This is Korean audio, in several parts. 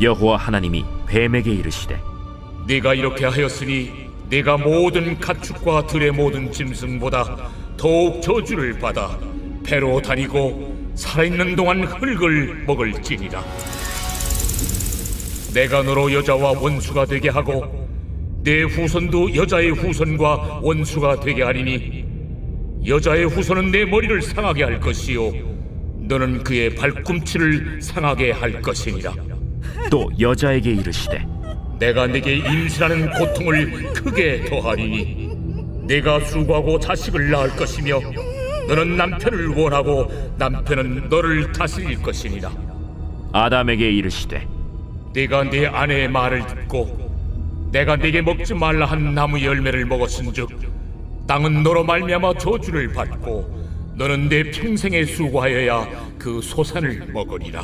여호와 하나님이 뱀에게 이르시되 네가 이렇게 하였으니 네가 모든 가축과 들의 모든 짐승보다 더욱 저주를 받아 배로 다니고 살아있는 동안 흙을 먹을지니라. 내가 너로 여자와 원수가 되게 하고 내 후손도 여자의 후손과 원수가 되게 하리니 여자의 후손은 내 머리를 상하게 할 것이요 너는 그의 발꿈치를 상하게 할 것이니라 또 여자에게 이르시되 내가 네게 임신하는 고통을 크게 더하리니 네가 수고하고 자식을 낳을 것이며 너는 남편을 원하고 남편은 너를 다스릴 것이니라. 아담에게 이르시되 네가 네 아내의 말을 듣고 내가 네게 먹지 말라 한 나무 열매를 먹었은즉 땅은 너로 말미암아 저주를 받고 너는 내 평생에 수고하여야 그 소산을 먹으리라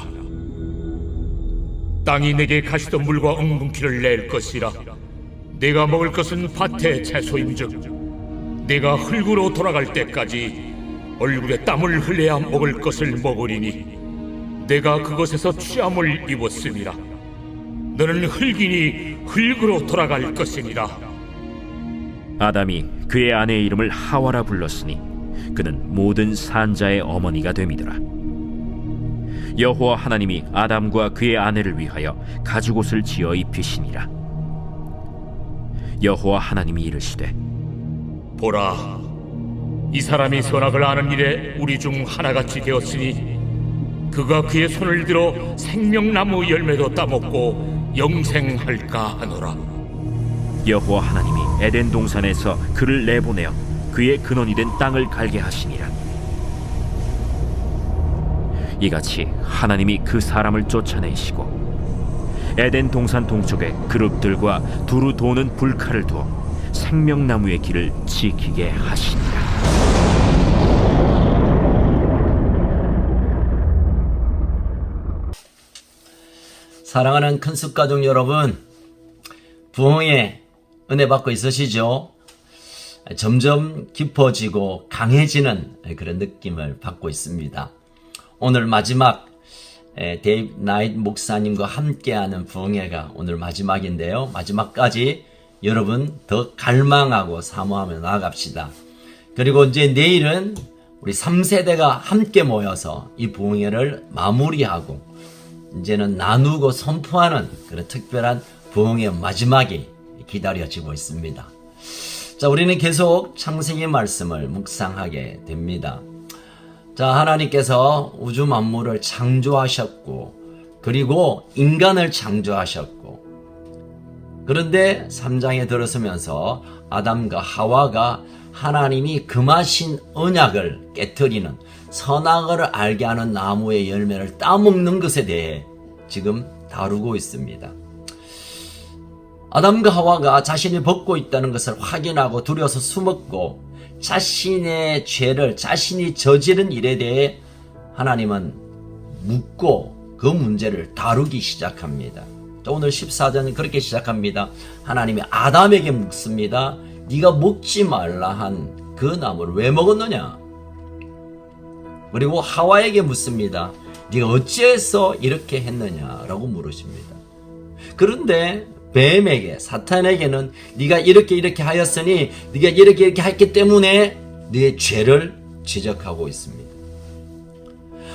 땅이 내게 가시던 물과 엉겅퀴를 낼 것이라. 내가 먹을 것은 밭의 채소인즉 내가 흙으로 돌아갈 때까지 얼굴에 땀을 흘려야 먹을 것을 먹으리니 내가 그것에서 취함을 입었음이라. 너는 흙이니 흙으로 돌아갈 것이니라. 아담이 그의 아내의 이름을 하와라 불렀으니 그는 모든 산자의 어머니가 됨이더라 여호와 하나님이 아담과 그의 아내를 위하여 가죽옷을 지어 입히시니라. 여호와 하나님이 이르시되 보라 이 사람이 선악을 아는 일에 우리 중 하나같이 되었으니 그가 그의 손을 들어 생명나무 열매도 따먹고 영생할까 하노라. 여호와 하나님이 에덴 동산에서 그를 내보내어 그의 근원이 된 땅을 갈게 하시니라 이같이 하나님이 그 사람을 쫓아내시고 에덴 동산 동쪽에 그룹들과 두루 도는 불칼을 두어 생명나무의 길을 지키게 하시니라 사랑하는 큰숙 가족 여러분, 부흥의 은혜 받고 있으시죠? 점점 깊어지고 강해지는 그런 느낌을 받고 있습니다. 오늘 마지막 데이브 나이트 목사님과 함께하는 부흥회가 오늘 마지막인데요. 마지막까지 여러분 더 갈망하고 사모하며 나아갑시다. 그리고 이제 내일은 우리 3세대가 함께 모여서 이 부흥회를 마무리하고 이제는 나누고 선포하는 그런 특별한 부흥의 마지막이 기다려지고 있습니다. 자, 우리는 계속 창세기 말씀을 묵상하게 됩니다. 자, 하나님께서 우주 만물을 창조하셨고, 그리고 인간을 창조하셨고, 그런데 3장에 들어서면서 아담과 하와가 하나님이 금하신 언약을 깨뜨리는 선악을 알게 하는 나무의 열매를 따먹는 것에 대해 지금 다루고 있습니다. 아담과 하와가 자신이 벗고 있다는 것을 확인하고 두려워서 숨었고 자신의 죄를 자신이 저지른 일에 대해 하나님은 묻고 그 문제를 다루기 시작합니다. 오늘 14절은 그렇게 시작합니다. 하나님이 아담에게 묻습니다. 네가 먹지 말라 한 그 나무를 왜 먹었느냐? 그리고 하와에게 묻습니다. 네가 어찌해서 이렇게 했느냐라고 물으십니다. 그런데 뱀에게 사탄에게는 네가 이렇게 이렇게 하였으니 네가 이렇게 이렇게 했기 때문에 네 죄를 지적하고 있습니다.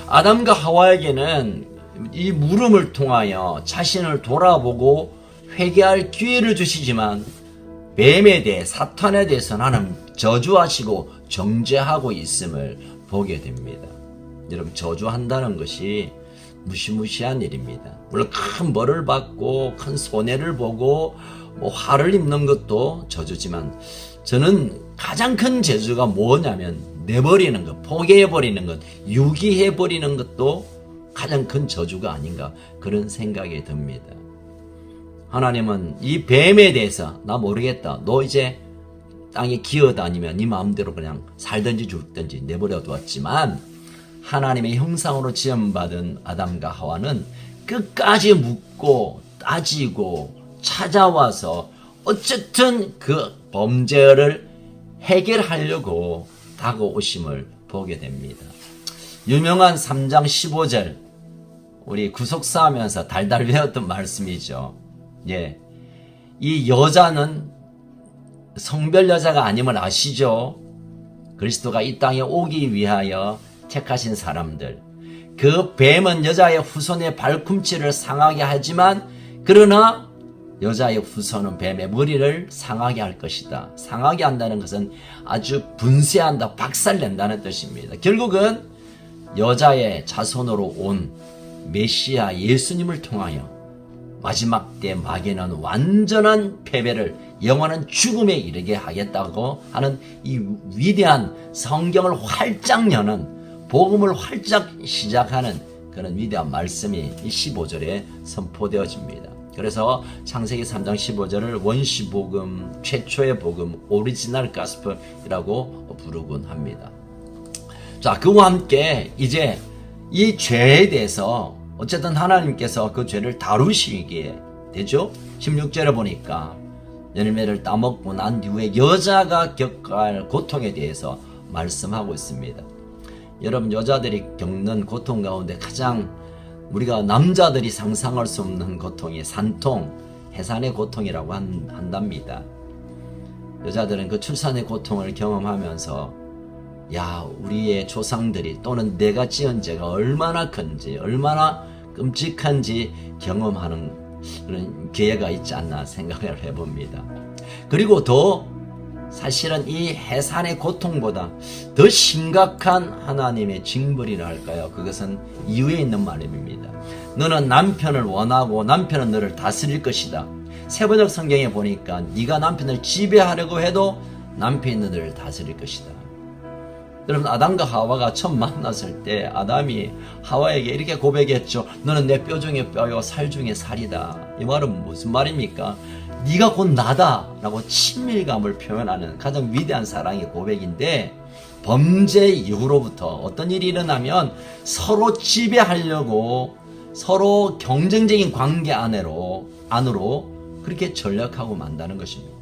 아담과 하와에게는 이 물음을 통하여 자신을 돌아보고 회개할 기회를 주시지만 뱀에 대해 사탄에 대해서 나는 저주하시고 정죄하고 있음을 보게 됩니다. 여러분 저주한다는 것이 무시무시한 일입니다. 물론 큰 벌을 받고 큰 손해를 보고 뭐 화를 입는 것도 저주지만 저는 가장 큰 저주가 뭐냐면 내버리는 것, 포기해버리는 것, 유기해버리는 것도 가장 큰 저주가 아닌가 그런 생각이 듭니다. 하나님은 이 뱀에 대해서 나 모르겠다. 너 이제 땅에 기어다니면 네 마음대로 그냥 살든지 죽든지 내버려 두었지만 하나님의 형상으로 지음받은 아담과 하와는 끝까지 묻고 따지고 찾아와서 어쨌든 그 범죄를 해결하려고 다가오심을 보게 됩니다. 유명한 3장 15절 우리 구속사 하면서 달달 외웠던 말씀이죠. 예. 이 여자는 성별 여자가 아님을 아시죠? 그리스도가 이 땅에 오기 위하여 택하신 사람들. 그 뱀은 여자의 후손의 발꿈치를 상하게 하지만 그러나 여자의 후손은 뱀의 머리를 상하게 할 것이다. 상하게 한다는 것은 아주 분쇄한다, 박살낸다는 뜻입니다. 결국은 여자의 자손으로 온 메시아 예수님을 통하여 마지막 때 마귀는 완전한 패배를 영원한 죽음에 이르게 하겠다고 하는 이 위대한 성경을 활짝 여는 복음을 활짝 시작하는 그런 위대한 말씀이 이 15절에 선포되어집니다. 그래서 창세기 3장 15절을 원시 복음, 최초의 복음, 오리지널 가스펠이라고 부르곤 합니다. 자, 그와 함께 이제 이 죄에 대해서 어쨌든 하나님께서 그 죄를 다루시기에 되죠? 16절에 보니까 열매를 따먹고 난 뒤에 여자가 겪을 고통에 대해서 말씀하고 있습니다. 여러분 여자들이 겪는 고통 가운데 가장 우리가 남자들이 상상할 수 없는 고통이 산통, 해산의 고통이라고 한, 한답니다. 여자들은 그 출산의 고통을 경험하면서 야 우리의 조상들이 또는 내가 지은 죄가 얼마나 큰지 얼마나 끔찍한지 경험하는 그런 기회가 있지 않나 생각을 해봅니다. 그리고 더 사실은 이 해산의 고통보다 더 심각한 하나님의 징벌이라 할까요? 그것은 이유에 있는 말입니다. 너는 남편을 원하고 남편은 너를 다스릴 것이다. 세번역 성경에 보니까 네가 남편을 지배하려고 해도 남편이 너를 다스릴 것이다. 여러분 아담과 하와가 처음 만났을 때 아담이 하와에게 이렇게 고백했죠. 너는 내 뼈 중에 뼈요 살 중에 살이다. 이 말은 무슨 말입니까? 네가 곧 나다라고 친밀감을 표현하는 가장 위대한 사랑의 고백인데 범죄 이후로부터 어떤 일이 일어나면 서로 지배하려고 서로 경쟁적인 관계 안으로 안으로 그렇게 전략하고 만다는 것입니다.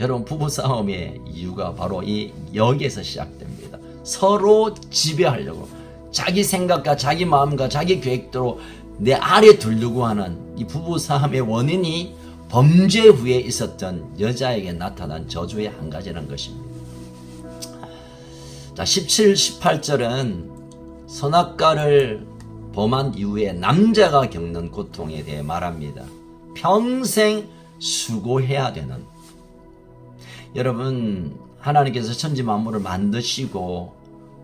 여러분 부부 싸움의 이유가 바로 이 여기에서 시작됩니다. 서로 지배하려고 자기 생각과 자기 마음과 자기 계획대로 내 아래 두려고 하는 이 부부 싸움의 원인이 범죄 후에 있었던 여자에게 나타난 저주의 한 가지라는 것입니다. 자, 17, 18절은 선악과를 범한 이후에 남자가 겪는 고통에 대해 말합니다. 평생 수고해야 되는 여러분 하나님께서 천지 만물을 만드시고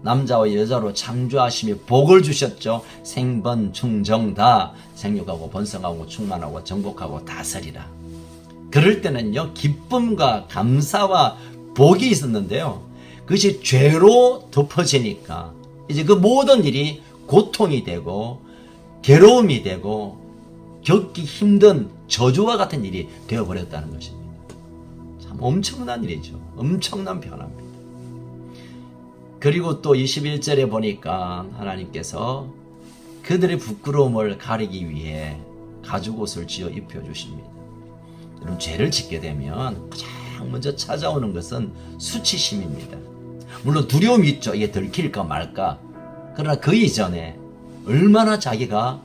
남자와 여자로 창조하시며 복을 주셨죠. 생번 충정 다 생육하고 번성하고 충만하고 정복하고 다스리라. 그럴 때는요 기쁨과 감사와 복이 있었는데요. 그것이 죄로 덮어지니까 이제 그 모든 일이 고통이 되고 괴로움이 되고 겪기 힘든 저주와 같은 일이 되어버렸다는 것입니다. 참 엄청난 일이죠. 엄청난 변화입니다. 그리고 또 21절에 보니까 하나님께서 그들의 부끄러움을 가리기 위해 가죽 옷을 지어 입혀 주십니다. 여러분, 죄를 짓게 되면 가장 먼저 찾아오는 것은 수치심입니다. 물론 두려움이 있죠. 이게 들킬까 말까. 그러나 그 이전에 얼마나 자기가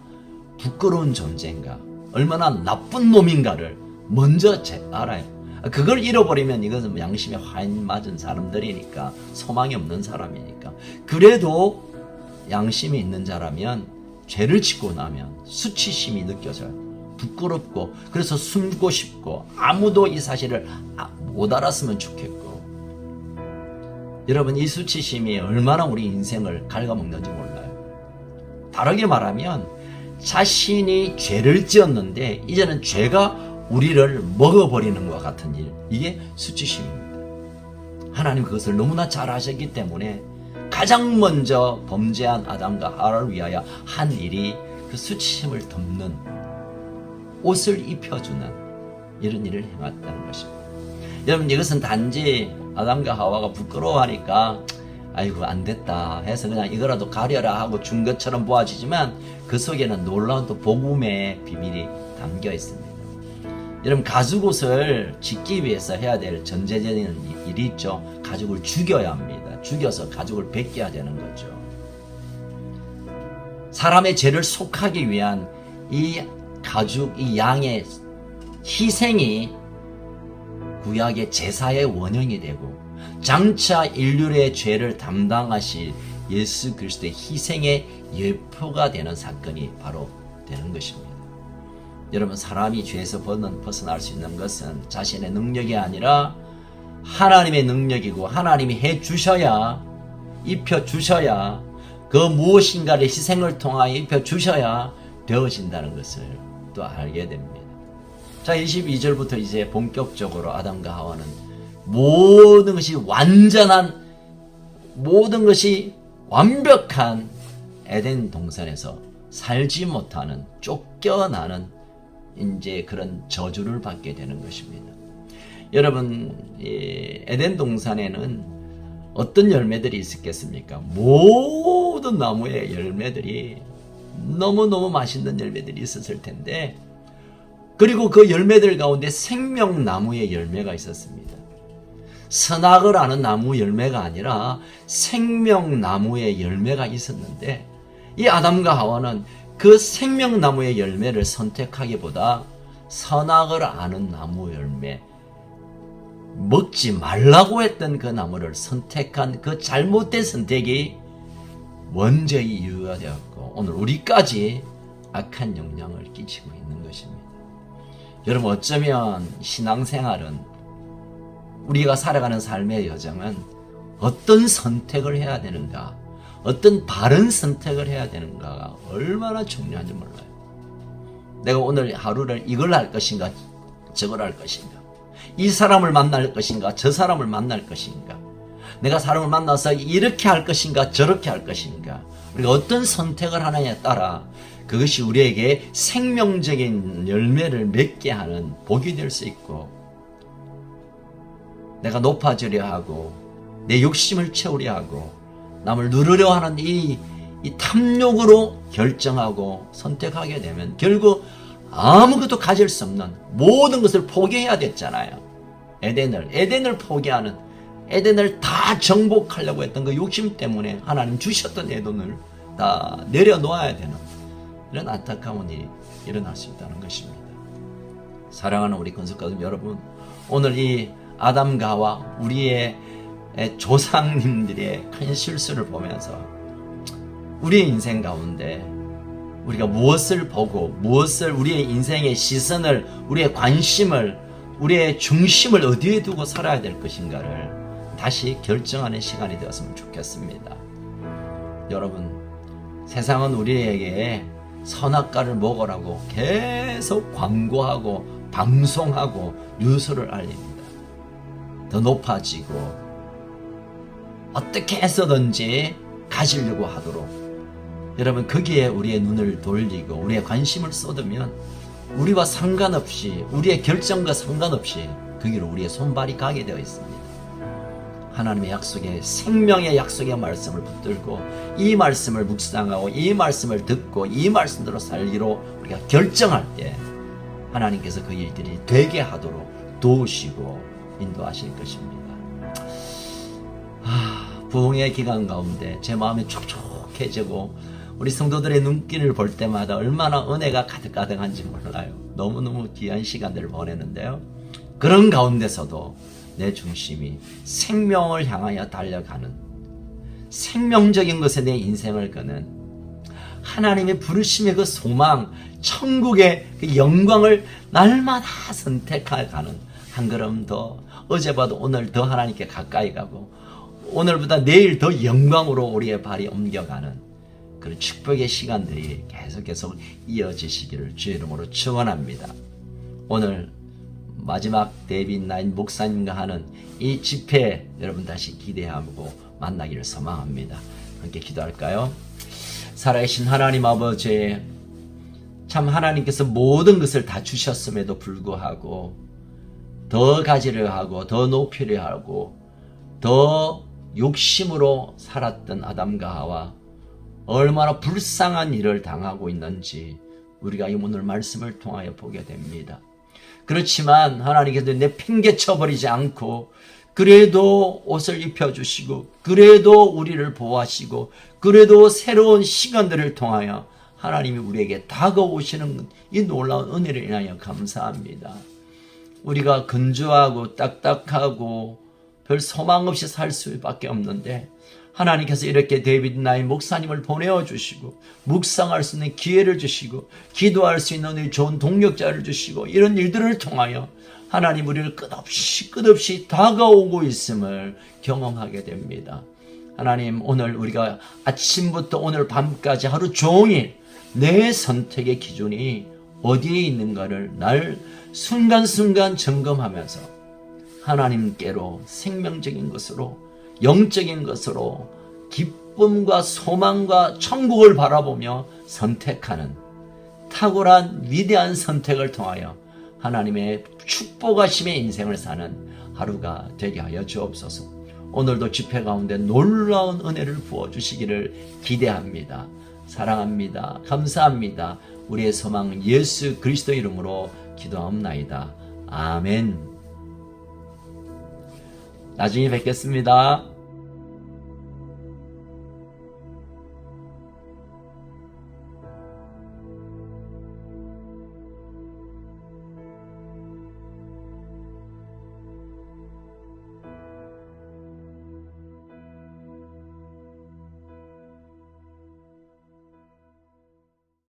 부끄러운 존재인가, 얼마나 나쁜 놈인가를 먼저 알아요. 그걸 잃어버리면 이것은 양심에 화인 맞은 사람들이니까 소망이 없는 사람이니까 그래도 양심이 있는 자라면 죄를 짓고 나면 수치심이 느껴져요. 부끄럽고 그래서 숨고 싶고 아무도 이 사실을 아, 못 알았으면 좋겠고 여러분 이 수치심이 얼마나 우리 인생을 갉아먹는지 몰라요. 다르게 말하면 자신이 죄를 지었는데 이제는 죄가 우리를 먹어버리는 것 같은 일 이게 수치심입니다. 하나님 그것을 너무나 잘 아셨기 때문에 가장 먼저 범죄한 아담과 하와를 위하여 한 일이 그 수치심을 덮는 옷을 입혀주는 이런 일을 행했다는 것입니다. 여러분 이것은 단지 아담과 하와가 부끄러워하니까 아이고 안 됐다 해서 그냥 이거라도 가려라 하고 준 것처럼 보아지지만 그 속에는 놀라운 또 복음의 비밀이 담겨 있습니다. 여러분 가죽옷을 짓기 위해서 해야 될 전제적인 일이 있죠. 가죽을 죽여야 합니다. 죽여서 가죽을 벗겨야 되는 거죠. 사람의 죄를 속하기 위한 이 가죽, 이 양의 희생이 구약의 제사의 원형이 되고 장차 인류의 죄를 담당하실 예수 그리스도의 희생의 예표가 되는 사건이 바로 되는 것입니다. 여러분 사람이 죄에서 벗어날 수 있는 것은 자신의 능력이 아니라 하나님의 능력이고 하나님이 해 주셔야 입혀 주셔야 그 무엇인가를 희생을 통하여 입혀 주셔야 되어진다는 것을 또 알게 됩니다. 자, 22절부터 이제 본격적으로 아담과 하와는 모든 것이 완전한 모든 것이 완벽한 에덴 동산에서 살지 못하는 쫓겨나는 이제 그런 저주를 받게 되는 것입니다. 여러분, 이 에덴 동산에는 어떤 열매들이 있었겠습니까? 모든 나무의 열매들이 너무너무 맛있는 열매들이 있었을 텐데, 그리고 그 열매들 가운데 생명나무의 열매가 있었습니다. 선악을 아는 나무 열매가 아니라 생명나무의 열매가 있었는데, 이 아담과 하와는 그 생명나무의 열매를 선택하기보다 선악을 아는 나무 열매, 먹지 말라고 했던 그 나무를 선택한 그 잘못된 선택이 원죄의 이유가 되었고 오늘 우리까지 악한 영향을 끼치고 있는 것입니다. 여러분 어쩌면 신앙생활은 우리가 살아가는 삶의 여정은 어떤 선택을 해야 되는가, 어떤 바른 선택을 해야 되는가가 얼마나 중요한지 몰라요. 내가 오늘 하루를 이걸 할 것인가, 저걸 할 것인가. 이 사람을 만날 것인가, 저 사람을 만날 것인가. 내가 사람을 만나서 이렇게 할 것인가, 저렇게 할 것인가. 우리가 어떤 선택을 하느냐에 따라 그것이 우리에게 생명적인 열매를 맺게 하는 복이 될 수 있고, 내가 높아지려 하고, 내 욕심을 채우려 하고, 남을 누르려 하는 이, 이 탐욕으로 결정하고 선택하게 되면 결국 아무것도 가질 수 없는 모든 것을 포기해야 됐잖아요. 에덴을, 에덴을 포기하는, 에덴을 다 정복하려고 했던 그 욕심 때문에 하나님 주셨던 에덴을 다 내려놓아야 되는 이런 안타까운 일이 일어날 수 있다는 것입니다. 사랑하는 우리 건석가족 여러분, 오늘 이 아담가와 우리의 조상님들의 큰 실수를 보면서 우리의 인생 가운데 우리가 무엇을 보고 무엇을 우리의 인생의 시선을 우리의 관심을 우리의 중심을 어디에 두고 살아야 될 것인가를 다시 결정하는 시간이 되었으면 좋겠습니다. 여러분 세상은 우리에게 선악과를 먹으라고 계속 광고하고 방송하고 뉴스를 알립니다. 더 높아지고 어떻게 해서든지 가지려고 하도록 여러분 거기에 우리의 눈을 돌리고 우리의 관심을 쏟으면 우리와 상관없이 우리의 결정과 상관없이 거기로 우리의 손발이 가게 되어 있습니다. 하나님의 약속에 생명의 약속의 말씀을 붙들고 이 말씀을 묵상하고 이 말씀을 듣고 이 말씀대로 살기로 우리가 결정할 때 하나님께서 그 일들이 되게 하도록 도우시고 인도하실 것입니다. 아, 부흥의 기간 가운데 제 마음이 촉촉해지고 우리 성도들의 눈길을 볼 때마다 얼마나 은혜가 가득가득한지 몰라요. 너무너무 귀한 시간들을 보내는데요. 그런 가운데서도 내 중심이 생명을 향하여 달려가는 생명적인 것에 내 인생을 거는 하나님의 부르심의 그 소망, 천국의 그 영광을 날마다 선택해가는 한 걸음 더 어제보다 오늘 더 하나님께 가까이 가고 오늘보다 내일 더 영광으로 우리의 발이 옮겨가는 그런 축복의 시간들이 계속 계속 이어지시기를 주의 이름으로 축원합니다. 오늘 마지막 데뷔 나인 목사님과 하는 이 집회 여러분 다시 기대하고 만나기를 소망합니다. 함께 기도할까요? 살아계신 하나님 아버지 참 하나님께서 모든 것을 다 주셨음에도 불구하고 더 가지려 하고 더 높이려 하고 더 욕심으로 살았던 아담과 하와 얼마나 불쌍한 일을 당하고 있는지 우리가 이 오늘 말씀을 통하여 보게 됩니다. 그렇지만 하나님께서 내 핑계 쳐 버리지 않고 그래도 옷을 입혀 주시고, 그래도 우리를 보호하시고, 그래도 새로운 시간들을 통하여 하나님이 우리에게 다가오시는 이 놀라운 은혜를 인하여 감사합니다. 우리가 건조하고 딱딱하고 별 소망 없이 살 수밖에 없는데 하나님께서 이렇게 데이비드 나이 목사님을 보내어 주시고 묵상할 수 있는 기회를 주시고 기도할 수 있는 이 좋은 동력자를 주시고 이런 일들을 통하여 하나님 우리를 끝없이 끝없이 다가오고 있음을 경험하게 됩니다. 하나님 오늘 우리가 아침부터 오늘 밤까지 하루 종일 내 선택의 기준이 어디에 있는가를 날 순간순간 점검하면서 하나님께로 생명적인 것으로 영적인 것으로 기쁨과 소망과 천국을 바라보며 선택하는 탁월한 위대한 선택을 통하여 하나님의 축복하심의 인생을 사는 하루가 되게 하여 주옵소서. 오늘도 집회 가운데 놀라운 은혜를 부어 주시기를 기대합니다. 사랑합니다. 감사합니다. 우리의 소망 예수 그리스도 이름으로 기도하옵나이다. 아멘. 나중에 뵙겠습니다.